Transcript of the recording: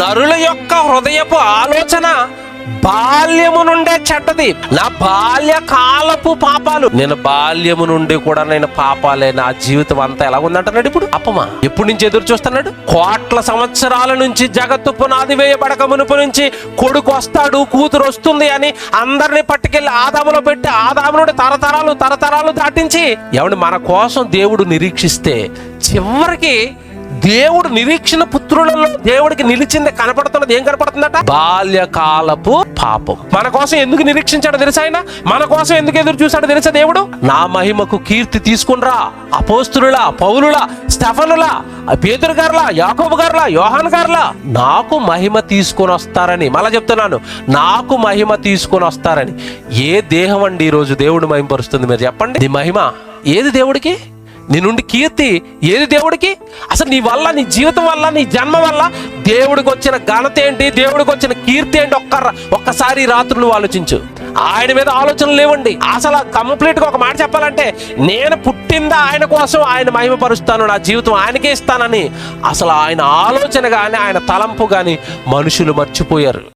నరుల యొక్క హృదయపు ఆలోచన బాల్యము నుండే చెడ్డది. నా బాల్య కాలపు పాపాలు. నేను బాల్యము నుండి కూడా నేను పాపాలే. నా జీవితం అంతా ఎలా ఉందంటున్నాడు ఇప్పుడు? అప్పమా ఎప్పటి నుంచి ఎదురు చూస్తున్నాడు? కోట్ల సంవత్సరాల నుంచి జగత్తు పునాది వేయబడక మునుపు నుంచి కొడుకు వస్తాడు కూతురు వస్తుంది అని అందరిని పట్టుకెళ్ళి ఆదాములో పెట్టి ఆదాము నుండి తరతరాలు తరతరాలు దాటించి ఎవడు మన కోసం దేవుడు నిరీక్షిస్తే చివరికి దేవుడు నిరీక్షణ పుత్రులలో దేవుడికి నిలిచింది కనపడుతున్నది. ఏం కనపడుతుందట? బాల్యకాలపు పాపం. మన కోసం ఎందుకు నిరీక్షించాడు తెలుసా ఆయన? మన కోసం ఎందుకు ఎదురు చూశాడు తెలుసా దేవుడు? నా మహిమకు కీర్తి తీసుకునిరా. అపోస్తులులా పౌలులా స్టెఫనులా పేదరు గారులా యాకోబు గారులా యోహాన్ గారులా నాకు మహిమ తీసుకొని వస్తారని. మళ్ళా చెప్తున్నాను నాకు మహిమ తీసుకొని వస్తారని. ఏ దేహం అండి ఈరోజు దేవుడు మహిమపరుస్తుంది మీరు చెప్పండి. నీ మహిమ? ఏది దేవుడికి? నీ నుండి కీర్తి ఏది దేవుడికి? అసలు నీ వల్ల నీ జీవితం వల్ల నీ జన్మ వల్ల దేవుడికి వచ్చిన ఘనత ఏంటి? దేవుడికి వచ్చిన కీర్తి ఏంటి? ఒక్క ఒక్కసారి రాత్రులు ఆలోచించు. ఆయన మీద ఆలోచనలు లేవండి. అసలు కంప్లీట్గా ఒక మాట చెప్పాలంటే నేను పుట్టిందా ఆయన కోసం ఆయన మహిమపరుస్తాను నా జీవితం ఆయనకే ఇస్తానని. అసలు ఆయన ఆలోచన కానీ ఆయన తలంపు కానీ మనుషులు మర్చిపోయారు.